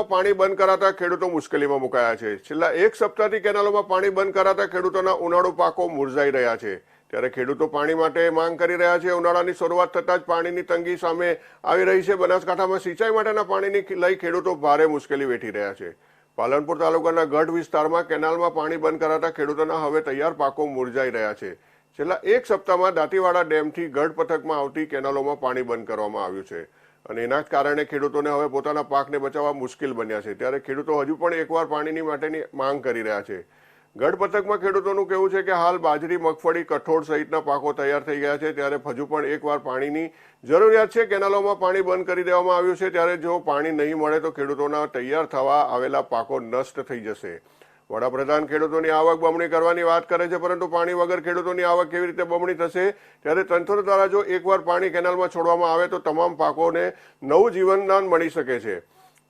કેનાલોમાં પાણી બંધ કરાતા ખેડૂતો મુશ્કેલીમાં મુકાયા છે. છેલ્લા એક સપ્તાહથી કેનાલોમાં પાણી બંધ કરાતા ખેડૂતોના ઉનાળુ પાકો મુરઝાઈ રહ્યા છે. ત્યારે ખેડૂતો પાણી માટે માંગ કરી રહ્યા છે. ઉનાળાની શરૂઆત થતાં જ પાણીની તંગી સામે આવી રહી છે. બનાસકાંઠામાં સિંચાઈ માટેના પાણીની લઈ ખેડૂતો ભારે મુશ્કેલી વેઠી રહ્યા છે. પાલનપુર તાલુકાના ગઢ વિસ્તારમાં કેનાલમાં પાણી બંધ કરાતા ખેડૂતોના હવે તૈયાર પાકો મુરઝાઈ રહ્યા છે. છેલ્લા એક સપ્તાહમાં દાંતીવાડા ડેમથી ગઢ પથકમાં આવતી કેનાલોમાં પાણી બંધ કરવામાં આવ્યું છે. અને એના કારણે ખેડૂતોને હવે પોતાના પાકને બચાવવા મુશ્કેલ બન્યા છે. ત્યારે ખેડૂતો હજુ પણ એકવાર પાણીની માટેની માંગ કરી રહ્યા છે. ગઢ પથકમાં ખેડૂતોનું કહેવું છે કે હાલ બાજરી, મગફળી, કઠોળ સહિતના પાકો તૈયાર થઈ ગયા છે. ત્યારે હજુ પણ એકવાર પાણીની જરૂરિયાત છે. કેનાલોમાં પાણી બંધ કરી દેવામાં આવ્યું છે. ત્યારે જો પાણી નહીં મળે તો ખેડૂતોના તૈયાર થવા આવેલા પાકો નષ્ટ થઈ જશે. વડાપ્રધાન ખેડૂતોની આવક બમણી કરવાની વાત કરે છે, પરંતુ પાણી વગર ખેડૂતોની આવક કેવી રીતે બમણી થશે? ત્યારે તંત્ર દ્વારા જો એકવાર પાણી કેનાલમાં છોડવામાં આવે તો તમામ પાકોને નવું જીવનદાન મળી શકે છે.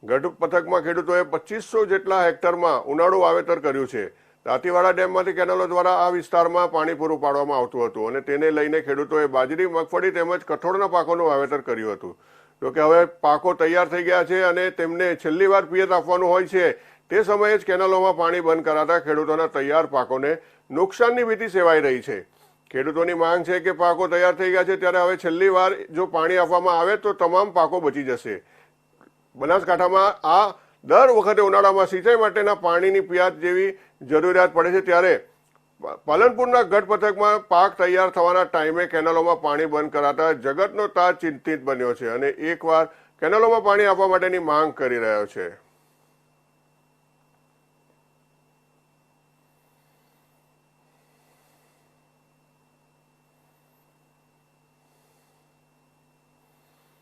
ગઢ પથકમાં ખેડૂતોએ પચીસો જેટલા હેક્ટરમાં ઉનાળુ વાવેતર કર્યું છે. દાંતીવાડા ડેમમાંથી કેનાલો દ્વારા આ વિસ્તારમાં પાણી પૂરું પાડવામાં આવતું હતું અને તેને લઈને ખેડૂતોએ બાજરી, મગફળી તેમજ કઠોળના પાકોનું વાવેતર કર્યું હતું. જોકે હવે પાકો તૈયાર થઈ ગયા છે અને તેમને છેલ્લી વાર પિયત આપવાનું હોય છે. તે સમયે જ કેનાલોમાં પાણી બંધ કરાતા ખેડૂતોના તૈયાર પાકોને નુકસાનની ભીતિ સેવાઈ રહી છે. ખેડૂતોની માંગ છે કે પાકો તૈયાર થઈ ગયા છે ત્યારે હવે છેલ્લી વાર જો પાણી આપવામાં આવે તો તમામ પાકો બચી જશે. બનાસકાંઠામાં આ દર વખતે ઉનાળામાં સિંચાઈ માટેના પાણીની પિયાત જેવી જરૂરિયાત પડે છે ત્યારે પાલનપુરના ગઢ પથકમાં પાક તૈયાર થવાના ટાઈમે કેનાલોમાં પાણી બંધ કરાતા જગતનો તાજ ચિંતિત બન્યો છે અને એકવાર કેનાલોમાં પાણી આપવા માટેની માંગ કરી રહ્યો છે.